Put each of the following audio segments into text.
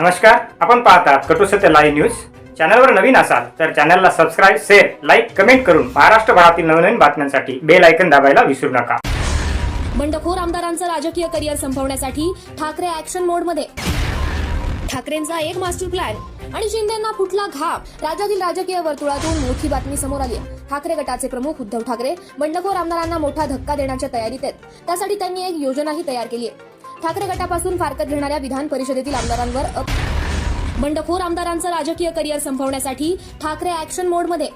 नमस्कार आपण पाहतात कटू सत्य लाईव्ह न्यूज चॅनलवर नवीन असाल तर चॅनलला सबस्क्राईब शेअर लाईक कमेंट करून महाराष्ट्रभरातील नवनवीन बातम्यांसाठी बेल ऐकन दाबायला विसरू नका. बंडखोर आमदारांचं राजकीय करिअर संपवण्यासाठी ठाकरे ऍक्शन मोडमध्ये ठाकरेंचा एक मास्टर प्लॅन आणि शिंदेना फुटला घाम राज्यातील राजकीय वर्तुळातून मोठी बातमी समोर आली. आहे. ठाकरे गटाचे प्रमुख उद्धव ठाकरे बंडखोर आमदारांना मोठा धक्का देण्याच्या तयारीत आहेत. त्यासाठी त्यांनी एक योजनाही तयार केली आहे. ठाकरे गटापासून फारकत घेणाऱ्या विधान परिषदेतील आमदारांवर अप- बंडखोर आमदारांचं राजकीय करिअर संपवण्यासाठी ठाकरे ऍक्शन मोडमध्ये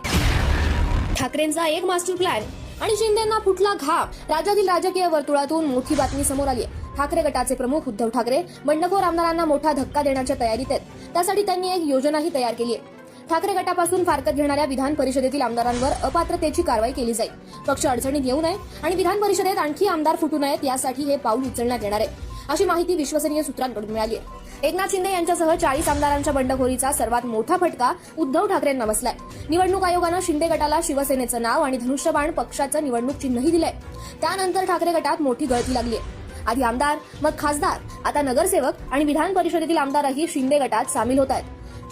ठाकरेंचा एक मास्टर प्लॅन आणि शिंदेना फुटला घाम राज्यातील राजकीय वर्तुळातून मोठी बातमी समोर आली आहे. ठाकरे गटाचे प्रमुख उद्धव ठाकरे बंडखोर आमदारांना मोठा धक्का देण्याच्या तयारीत आहेत. त्यासाठी त्यांनी एक योजनाही तयार केली आहे. ठाकरे गटापासून फारकत घेणाऱ्या विधान परिषदेतील आमदारांवर अपात्रतेची कारवाई केली जाईल. पक्ष अडचणीत येऊ नये आणि विधान परिषदेत आणखी आमदार फुटू नयेत यासाठी हे पाऊल उचलण्यात येणार आहे. अशी माहिती विश्वसनीय सूत्रांकडून मिळाली आहे एकनाथ शिंदे यांच्यासह चाळीस आमदारांच्या बंडखोरीचा सर्वात मोठा फटका उद्धव ठाकरेंना बसलाय. निवडणूक आयोगानं शिंदे गटाला शिवसेनेचं नाव आणि धनुष्यबाण पक्षाचं निवडणूक चिन्हही दिलंय. त्यानंतर ठाकरे गटात मोठी गळती लागली आहे आधी आमदार मग खासदार आता नगरसेवक आणि विधान परिषदेतील आमदारही शिंदे गटात सामील होत आहेत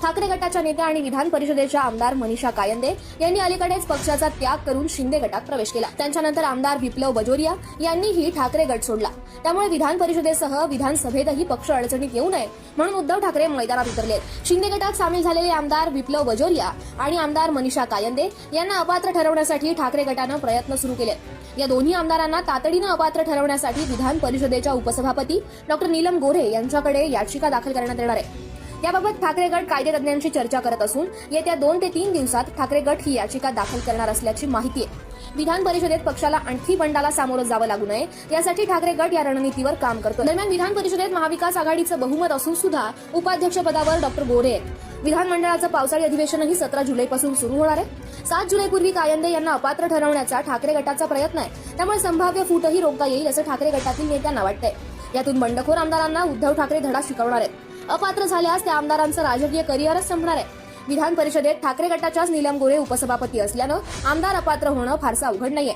ठाकरे गटाच्या नेत्या आणि विधान परिषदेच्या आमदार मनीषा कायंदे यांनी अलीकडेच पक्षाचा त्याग करून शिंदे गटात प्रवेश केला. त्यांच्यानंतर आमदार विप्लव बजोरिया यांनीही ठाकरे गट सोडला. त्यामुळे विधान परिषदेसह विधानसभेतही पक्ष अडचणीत येऊ नये म्हणून उद्धव ठाकरे मैदानात उतरले शिंदे गटात सामील झालेले आमदार विप्लव बजोरिया आणि आमदार मनीषा कायंदे यांना अपात्र ठरवण्यासाठी ठाकरे गटानं प्रयत्न सुरू केले या दोन्ही आमदारांना तातडीनं अपात्र ठरवण्यासाठी विधान परिषदेच्या उपसभापती डॉक्टर नीलम गोऱ्हे यांच्याकडे याचिका दाखल करण्यात येणार आहे. याबाबत ठाकरे गट कायदेतज्ञांशी चर्चा करत असून येत्या दोन ते तीन दिवसात ठाकरे गट ही याचिका दाखल करणार असल्याची माहिती आहे. विधान परिषदेत पक्षाला आणखी बंडाला सामोरं जावं लागू नये यासाठी ठाकरे गट या रणनीतीवर काम करतो दरम्यान विधान परिषदेत महाविकास आघाडीचं बहुमत असून सुद्धा उपाध्यक्षपदावर डॉक्टर गोरे आहेत. विधानमंडळाचं पावसाळी अधिवेशनही सतरा जुलैपासून सुरू होणार आहे. सात जुलैपूर्वी कायंदे यांना अपात्र ठरवण्याचा ठाकरे गटाचा प्रयत्न आहे. त्यामुळे संभाव्य फूटही रोखता येईल असं ठाकरे गटातील नेत्यांना वाटतंय. यातून बंडखोर आमदारांना उद्धव ठाकरे धडा शिकवणार आहेत. अपात्र झाल्यास त्या आमदारांचं राजकीय करिअरच संपणार आहे. विधान परिषदेत ठाकरे गटाच्याच नीलम गोरे उपसभापती असल्यानं आमदार अपात्र होणं फारसं अवघड नाहीये.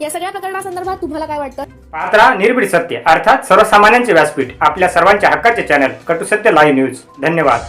या सगळ्या प्रकरणासंदर्भात तुम्हाला काय वाटतं? पात्रा निर्भीड सत्य अर्थात सर्वसामान्यांचे व्यासपीठ आपल्या सर्वांच्या हक्काचे चॅनल कटू सत्य लाईव्ह न्यूज धन्यवाद.